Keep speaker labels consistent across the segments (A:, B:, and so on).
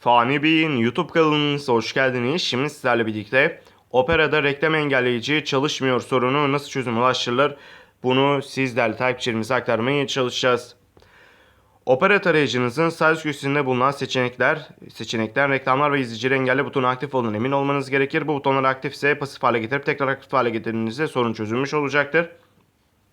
A: Fani Bey'in YouTube kanalınıza hoş geldiniz. Şimdi sizlerle birlikte Opera'da reklam engelleyici çalışmıyor sorunu nasıl çözüm ulaştırılır? Bunu sizlerle takipçilerimize aktarmaya çalışacağız. Opera tarayıcınızın sağ üst köşesinde bulunan seçenekler, seçenekten reklamlar ve izleyicileri engelle butonu aktif olduğunu emin olmanız gerekir. Bu butonlar aktifse pasif hale getirip tekrar aktif hale getirdiğinizde sorun çözülmüş olacaktır.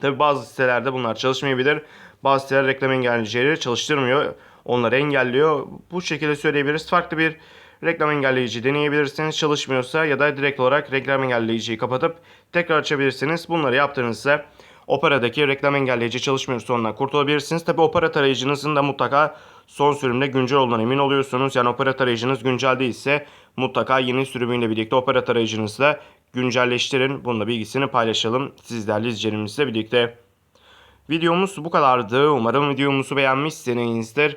A: Tabi bazı sitelerde bunlar çalışmayabilir. Bazı siteler reklam engelleyicileri çalıştırmıyor. Onları engelliyor. Bu şekilde söyleyebiliriz. Farklı bir reklam engelleyici deneyebilirsiniz. Çalışmıyorsa ya da direkt olarak reklam engelleyiciyi kapatıp tekrar açabilirsiniz. Bunları yaptığınızda Opera'daki reklam engelleyici çalışmıyor sorundan kurtulabilirsiniz. Tabi Opera tarayıcınızın da mutlaka son sürümde güncel olduğundan emin oluyorsunuz. Yani Opera tarayıcınız güncel değilse mutlaka yeni sürümüyle birlikte Opera tarayıcınızı da güncelleştirin. Bunun da bilgisini paylaşalım sizlerle izleyicilerimizle birlikte. Videomuz bu kadardı. Umarım videomuzu beğenmişsinizdir.